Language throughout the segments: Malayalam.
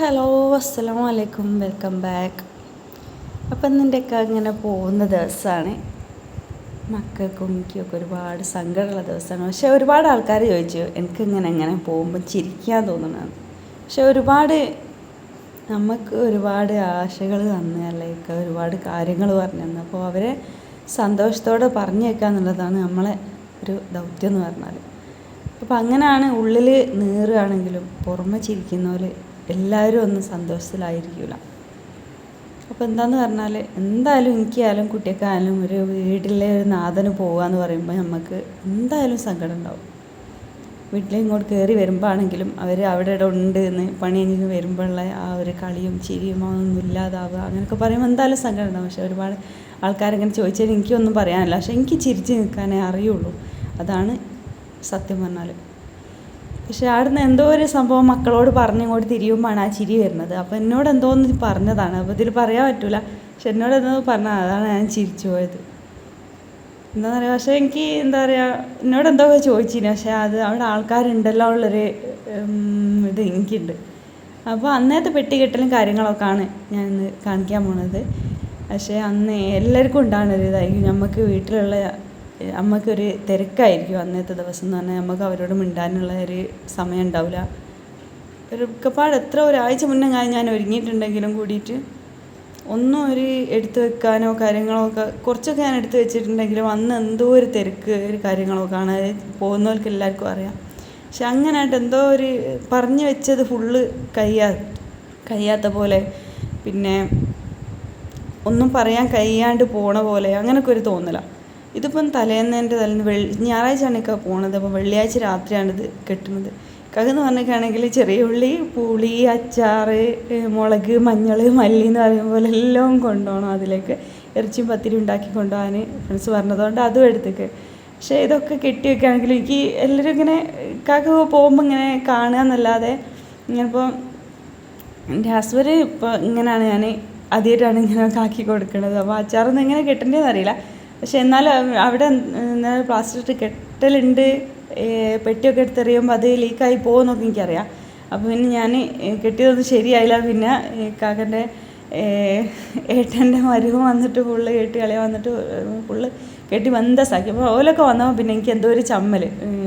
ഹലോ അസ്സലാമു അലൈക്കും. Welcome back. അപ്പം നിന്റെയൊക്കെ ഇങ്ങനെ പോകുന്ന ദിവസമാണ് മക്കൾക്കും എനിക്കൊക്കെ ഒരുപാട് സങ്കടമുള്ള ദിവസമാണ് പക്ഷേ ഒരുപാട് ആൾക്കാർ ചോദിച്ചു എനിക്കിങ്ങനെ എങ്ങനെ പോകുമ്പോൾ ചിരിക്കാൻ തോന്നണമെന്ന് പക്ഷെ ഒരുപാട് നമുക്ക് ഒരുപാട് ആശകൾ തന്നു അല്ലെങ്കിൽ ഒരുപാട് കാര്യങ്ങൾ പറഞ്ഞു തന്നു. അപ്പോൾ അവരെ സന്തോഷത്തോടെ പറഞ്ഞു വെക്കുക എന്നുള്ളതാണ് നമ്മളെ ഒരു ദൗത്യം എന്ന് പറഞ്ഞാൽ അപ്പം അങ്ങനെയാണ് ഉള്ളിൽ നീറുകയാണെങ്കിലും പുറമെ ചിരിക്കുന്ന പോലെ എല്ലാവരും ഒന്നും സന്തോഷത്തിലായിരിക്കില്ല അപ്പോൾ എന്താന്ന് പറഞ്ഞാൽ എന്തായാലും എനിക്കായാലും കുട്ടിയൊക്കെയായാലും ഒരു വീട്ടിലെ ഒരു നാഥന് പോകാന്ന് പറയുമ്പോൾ നമുക്ക് എന്തായാലും സങ്കടം ഉണ്ടാവും. വീട്ടിൽ ഇങ്ങോട്ട് കയറി വരുമ്പോൾ ആണെങ്കിലും അവർ അവിടെ ഇവിടെ ഉണ്ട് എന്ന് പണി എനിക്ക് വരുമ്പോഴുള്ള ആ ഒരു കളിയും ചിരിയും അതൊന്നും ഇല്ലാതാവുക അങ്ങനെയൊക്കെ പറയുമ്പോൾ എന്തായാലും സങ്കടം ഉണ്ടാവും. പക്ഷെ ഒരുപാട് ആൾക്കാരിങ്ങനെ ചോദിച്ചാൽ എനിക്കൊന്നും പറയാനില്ല. പക്ഷെ എനിക്ക് ചിരിച്ച് നിൽക്കാനേ അറിയുള്ളൂ. അതാണ് സത്യം പറഞ്ഞാൽ പക്ഷെ അവിടുന്ന് എന്തോ ഒരു സംഭവം മക്കളോട് പറഞ്ഞിങ്ങോട്ട് തിരിയുമ്പോഴാണ് ആ ചിരി വരുന്നത്. അപ്പോൾ എന്നോട് എന്തോ ഒന്ന് പറഞ്ഞതാണ്. അപ്പോൾ ഇതിൽ പറയാൻ പറ്റില്ല പക്ഷെ എന്നോട് എന്തോ പറഞ്ഞാൽ അതാണ് ഞാൻ ചിരിച്ചു പോയത്. എന്താ പറയുക പക്ഷേ എനിക്ക് എന്താ പറയുക എന്നോട് എന്തോ ചോദിച്ചിന് പക്ഷേ അത് അവിടെ ആൾക്കാരുണ്ടല്ലോ ഉള്ളൊരു ഇത് എനിക്കുണ്ട്. അപ്പോൾ അന്നത്തെ പെട്ടികെട്ടലും കാര്യങ്ങളൊക്കെയാണ് ഞാൻ ഇന്ന് കാണിക്കാൻ പോണത്. പക്ഷേ അന്ന് എല്ലാവർക്കും ഉണ്ടാകുന്ന ഒരു ഇതായിരിക്കും. നമുക്ക് വീട്ടിലുള്ള നമുക്കൊരു തിരക്കായിരിക്കും അന്നത്തെ ദിവസം എന്ന് പറഞ്ഞാൽ നമുക്ക് അവരോട് മിണ്ടാനുള്ള ഒരു സമയം ഉണ്ടാവില്ല. ഒരു മിക്കപ്പാട് എത്ര ഒരാഴ്ച മുന്നേ ഞാൻ ഒരുങ്ങിയിട്ടുണ്ടെങ്കിലും കൂടിയിട്ട് ഒന്നും ഒരു എടുത്തു വെക്കാനോ കാര്യങ്ങളോ ഒക്കെ കുറച്ചൊക്കെ ഞാൻ എടുത്തു വെച്ചിട്ടുണ്ടെങ്കിലും അന്ന് എന്തോ ഒരു തിരക്ക് ഒരു കാര്യങ്ങളൊക്കെ ആണ് പോകുന്നവർക്ക് എല്ലാവർക്കും അറിയാം. പക്ഷെ അങ്ങനെയായിട്ട് എന്തോ ഒരു പറഞ്ഞു വെച്ചത് ഫുള്ള് കഴിയാ കഴിയാത്ത പോലെ. പിന്നെ ഒന്നും പറയാൻ കഴിയാണ്ട് പോണ പോലെ അങ്ങനെയൊക്കെ ഒരു തോന്നല. ഇതിപ്പം തലേന്നേന്റെ തലേന്ന് വെള്ളി ഞായറാഴ്ചയാണ് ഇക്ക പോണത് അപ്പം വെള്ളിയാഴ്ച രാത്രിയാണ് ഇത് കെട്ടുന്നത്. കകെന്ന് പറഞ്ഞിട്ടാണെങ്കിൽ ചെറിയ ഉള്ളി പുളി അച്ചാറ് മുളക് മഞ്ഞൾ മല്ലി എന്ന് പറയുന്ന പോലെ എല്ലാം കൊണ്ടുപോകണം അതിലേക്ക്. ഇറച്ചിയും പത്തിരി ഉണ്ടാക്കി കൊണ്ടുപോകാൻ ഫ്രണ്ട്സ് പറഞ്ഞതുകൊണ്ട് അതും എടുത്തേക്ക്. പക്ഷേ ഇതൊക്കെ കെട്ടി വെക്കുകയാണെങ്കിൽ എനിക്ക് എല്ലാവരും ഇങ്ങനെ കാക്ക പോകുമ്പോൾ ഇങ്ങനെ കാണുക എന്നല്ലാതെ ഇങ്ങനിപ്പോൾ എന്റെ ഹസ്ബൻഡ് ഇപ്പോൾ ഇങ്ങനെയാണ് ഞാൻ ആദ്യമായിട്ടാണ് ഇങ്ങനെ കാക്കി കൊടുക്കുന്നത്. അപ്പോൾ അച്ചാറൊന്നും എങ്ങനെ കിട്ടേണ്ടതെന്ന് അറിയില്ല. പക്ഷെ എന്നാൽ അവിടെ പ്ലാസ്റ്റിക് കെട്ടലുണ്ട് പെട്ടിയൊക്കെ എടുത്തെറിയുമ്പോൾ അത് ലീക്കായി പോകുമെന്നൊക്കെ എനിക്കറിയാം. അപ്പോൾ പിന്നെ ഞാൻ കെട്ടിയതൊന്നും ശരിയായില്ല. പിന്നെ കാക്കന്റെ ഏട്ടന്റെ മരുവും വന്നിട്ട് ഫുള്ള് കെട്ടി കളയാൻ വന്നിട്ട് ഫുള്ള് കെട്ടി ബന്ധസാക്കി അപ്പോൾ ഓലൊക്കെ വന്നപ്പോൾ പിന്നെ എനിക്ക് എന്തോ ഒരു ചമ്മൽ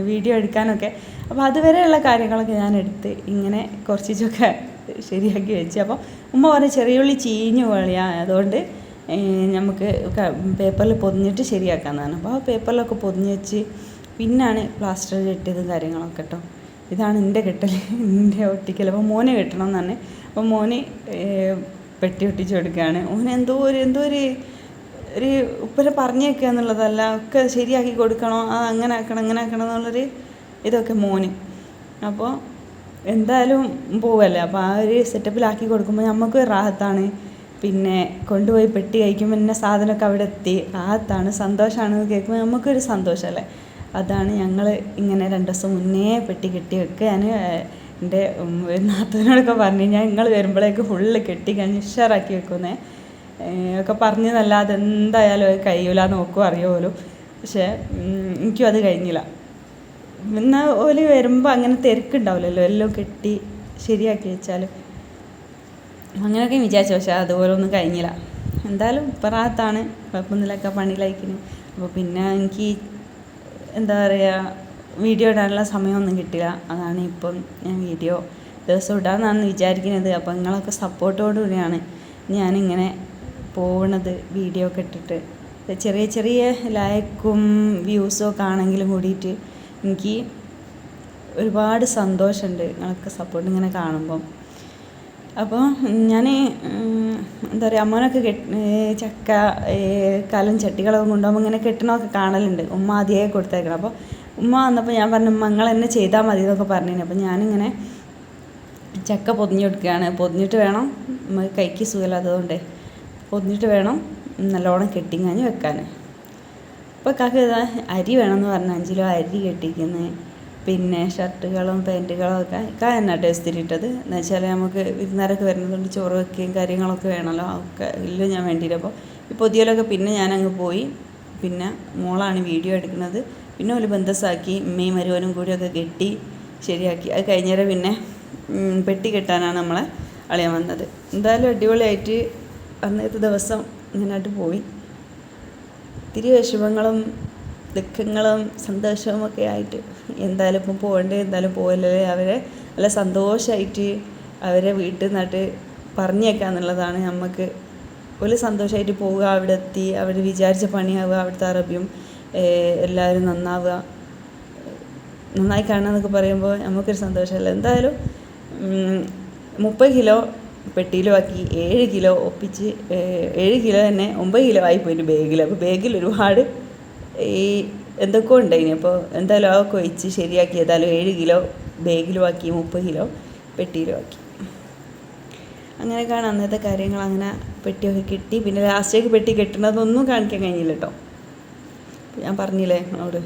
വീഡിയോ എടുക്കാനൊക്കെ. അപ്പോൾ അതുവരെയുള്ള കാര്യങ്ങളൊക്കെ ഞാൻ എടുത്ത് ഇങ്ങനെ കുറച്ചൊക്കെ ശരിയാക്കി വെച്ച്. അപ്പോൾ ഉമ്മ പറഞ്ഞ ചെറിയുള്ളി ചീഞ്ഞു കളിയാ അതുകൊണ്ട് നമുക്ക് പേപ്പറിൽ പൊതിഞ്ഞിട്ട് ശരിയാക്കാമെന്നാണ് അപ്പോൾ ആ പേപ്പറിലൊക്കെ പൊതിഞ്ഞ് വെച്ച് പിന്നാണ് പ്ലാസ്റ്റർ കെട്ടിയതും കാര്യങ്ങളൊക്കെ കേട്ടോ ഇതാണ് എന്റെ കെട്ടൽ എന്റെ ഒട്ടിക്കൽ അപ്പോൾ മോനെ കെട്ടണം എന്നാണ് അപ്പോൾ മോനെ പെട്ടി ഒട്ടിച്ച് കൊടുക്കുകയാണ് ഓന് എന്തോ ഒരു എന്തോ ഒരു ഒരു ഉപ്പനെ പറഞ്ഞേക്കുക എന്നുള്ളതല്ല. ഒക്കെ ശരിയാക്കി കൊടുക്കണോ? അത് അങ്ങനെ ആക്കണം അങ്ങനെ ആക്കണം എന്നുള്ളൊരു ഇതൊക്കെ മോന്. അപ്പോൾ എന്തായാലും പോവല്ലേ? അപ്പോൾ ആ ഒരു സെറ്റപ്പിലാക്കി കൊടുക്കുമ്പോൾ നമുക്ക് റാഹത്താണ്. പിന്നെ കൊണ്ടുപോയി പെട്ടി കഴിക്കുമ്പോൾ ഇന്ന സാധനമൊക്കെ അവിടെ എത്തി. റാഹത്താണ് സന്തോഷമാണെന്ന് കേൾക്കുമ്പോൾ നമുക്കൊരു സന്തോഷമല്ലേ? അതാണ് ഞങ്ങൾ ഇങ്ങനെ രണ്ട് ദിവസം മുന്നേ പെട്ടി കെട്ടി വെക്കുക ഞാൻ എന്റെ നാത്തൂനോടൊക്കെ പറഞ്ഞു ഞാൻ നിങ്ങൾ വരുമ്പോഴേക്ക് ഫുള്ള് കെട്ടി കഴിഞ്ഞ് ഉഷാറാക്കി വെക്കുന്നേ. ഒക്കെ പറഞ്ഞതല്ലാതെ എന്തായാലും അത് കഴിയൂല നോക്കും അറിയുമല്ലോ പക്ഷേ എനിക്കും അത് കഴിഞ്ഞില്ല. എന്നാൽ ഓൽ വരുമ്പോൾ അങ്ങനെ തിരക്കുണ്ടാവില്ലല്ലോ. എല്ലാം കെട്ടി ശരിയാക്കി വെച്ചാൽ അങ്ങനെയൊക്കെ വിചാരിച്ചു പക്ഷേ അതുപോലെ ഒന്നും കഴിഞ്ഞില്ല. എന്തായാലും ഇപ്പറാത്താണ് കുഴപ്പമൊന്നുമില്ലൊക്കെ പണിയിലായിക്കുന്നു അപ്പോൾ പിന്നെ എനിക്ക് എന്താ പറയുക വീഡിയോ ഇടാനുള്ള സമയമൊന്നും കിട്ടില്ല. അതാണ് ഇപ്പം ഞാൻ വീഡിയോ ദിവസം ഇടാമെന്നാണ് വിചാരിക്കുന്നത്. അപ്പോൾ നിങ്ങളൊക്കെ സപ്പോർട്ടോടുകൂടിയാണ് ഞാനിങ്ങനെ പോകണത് വീഡിയോ ഒക്കെ ഇട്ടിട്ട്. ചെറിയ ചെറിയ ലൈക്കും വ്യൂസും ഒക്കെ ആണെങ്കിലും കൂടിയിട്ട് എനിക്ക് ഒരുപാട് സന്തോഷമുണ്ട് നിങ്ങളൊക്കെ സപ്പോർട്ട് ഇങ്ങനെ കാണുമ്പം. അപ്പോൾ ഞാൻ എന്താ പറയുക അമ്മനൊക്കെ കെട്ട് ചക്ക കലം ചട്ടികളൊക്കെ കൊണ്ടുപോകുമ്പോൾ ഇങ്ങനെ കെട്ടണമൊക്കെ കാണലുണ്ട്. ഉമ്മ ആദ്യമേ കൊടുത്തേക്കണം. അപ്പോൾ ഉമ്മ വന്നപ്പോൾ ഞാൻ പറഞ്ഞു ഉമ്മ നിങ്ങൾ എന്നെ ചെയ്താൽ മതി എന്നൊക്കെ പറഞ്ഞിരുന്നു അപ്പോൾ ഞാനിങ്ങനെ ചക്ക പൊതിഞ്ഞു കൊടുക്കുകയാണ്. പൊതിഞ്ഞിട്ട് വേണം കൈക്ക് സുഖമില്ലാത്തതുകൊണ്ട്. പൊതിഞ്ഞിട്ട് വേണം നല്ലോണം കെട്ടിങ്ങാഞ്ഞ് വെക്കാൻ. അപ്പോൾ കാക്ക അരി വേണമെന്ന് പറഞ്ഞു. അഞ്ചിലോ അരി കെട്ടിക്കുന്നത് പിന്നെ ഷർട്ടുകളും പാന്റുകളും ഒക്കെ ഒക്കെ തന്നെ ടേസ്റ്റിലിട്ടത് എന്ന് വെച്ചാൽ നമുക്ക് വിരുന്നാരൊക്കെ വരുന്നതുകൊണ്ട് ചോറ് വെക്കുകയും കാര്യങ്ങളൊക്കെ വേണമല്ലോ. ഒക്കെ ഇല്ല ഞാൻ വേണ്ടിയിട്ടപ്പോൾ ഈ പൊതിയലൊക്കെ പിന്നെ ഞാനങ്ങ് പോയി. പിന്നെ മോളാണ് വീഡിയോ എടുക്കുന്നത്. പിന്നെ ഒരു ബന്ധസാക്കി ഉമ്മയും മരുവനും ഒക്കെ കെട്ടി ശരിയാക്കി. അത് കഴിഞ്ഞേരം പിന്നെ പെട്ടി കെട്ടാനാണ് നമ്മളെ അളിയാൻ വന്നത്. എന്തായാലും അടിപൊളിയായിട്ട് അന്നത്തെ ദിവസം ഇങ്ങനായിട്ട് പോയി. ഇത്തിരി വിഷമങ്ങളും ദുഃഖങ്ങളും സന്തോഷവും ഒക്കെ ആയിട്ട് എന്തായാലും ഇപ്പം പോകണ്ടേ എന്തായാലും പോകല്ലേ അവരെ നല്ല സന്തോഷമായിട്ട് അവരെ വീട്ടിൽ നിന്നിട്ട് പറഞ്ഞേക്കുക എന്നുള്ളതാണ് നമുക്ക് ഒരു സന്തോഷമായിട്ട് പോവുക അവിടെ എത്തി അവർ വിചാരിച്ച പണിയാവുക അവിടുത്തെ അറബിയും എല്ലാവരും നന്നാവുക. നന്നായി കാണാന്നൊക്കെ പറയുമ്പോൾ നമുക്കൊരു സന്തോഷമല്ല? എന്തായാലും മുപ്പത് കിലോ പെട്ടിയിലും ആക്കി ഏഴ് കിലോ ഒപ്പിച്ച് ഏഴ് കിലോ തന്നെ ഒമ്പത് കിലോ ആയി പോയിട്ട് ബാഗിൽ. അപ്പോൾ ബാഗിൽ ഒരുപാട് ഈ എന്തൊക്കെ ഉണ്ടായിനി. അപ്പോൾ എന്തായാലും അതൊക്കെ ഒഴിച്ച് ശരിയാക്കി. ഏതായാലും ഏഴ് കിലോ ബാഗിലും ആക്കി മുപ്പത് കിലോ പെട്ടിയിലും ആക്കി അങ്ങനെയൊക്കെയാണ് അന്നത്തെ കാര്യങ്ങൾ. അങ്ങനെ പെട്ടിയൊക്കെ കിട്ടി. പിന്നെ ലാസ്റ്റേക്ക് പെട്ടി കെട്ടുന്നതൊന്നും കാണിക്കാൻ കഴിഞ്ഞില്ല കേട്ടോ. ഞാൻ പറഞ്ഞില്ലേ അവിടെ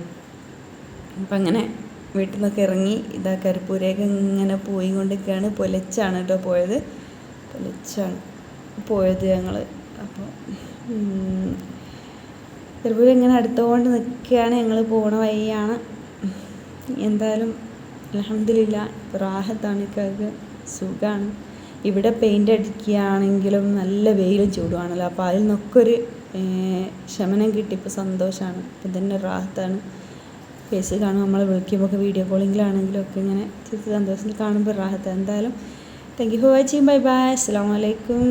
അപ്പം അങ്ങനെ വീട്ടിൽ നിന്നൊക്കെ ഇറങ്ങി ഇതാ കരിപ്പൂരേക്ക് ഇങ്ങനെ പോയി കൊണ്ടിരിക്കുകയാണ് പൊലച്ചാണ് കേട്ടോ പോയത്. പൊലച്ചാണ് പോയത് ഞങ്ങൾ. അപ്പോൾ കരിപ്പൂർ ഇങ്ങനെ അടുത്തുകൊണ്ട് നിൽക്കുകയാണ് ഞങ്ങൾ പോണ വഴിയാണ്. എന്തായാലും അലഹമില്ല റാഹത്താണ് ഇക്കാക്ക് സുഖമാണ് ഇവിടെ പെയിന്റ് അടിക്കുകയാണെങ്കിലും നല്ല വെയിലും ചൂടുവാണല്ലോ. അപ്പോൾ അതിൽ നിന്നൊക്കെ ഒരു ശമനം കിട്ടി ഇപ്പോൾ സന്തോഷമാണ് അപ്പം തന്നെ റാഹത്താണ്. ഫേസ് കാണും നമ്മളെ വിളിക്കുമ്പോൾ ഒക്കെ വീഡിയോ കോളിങ്ങിലാണെങ്കിലും ഒക്കെ ഇങ്ങനെ സന്തോഷത്തിൽ കാണുമ്പോൾ റാഹത്ത്. എന്തായാലും thank you for watching bye bye അസ്സാം വലൈക്കും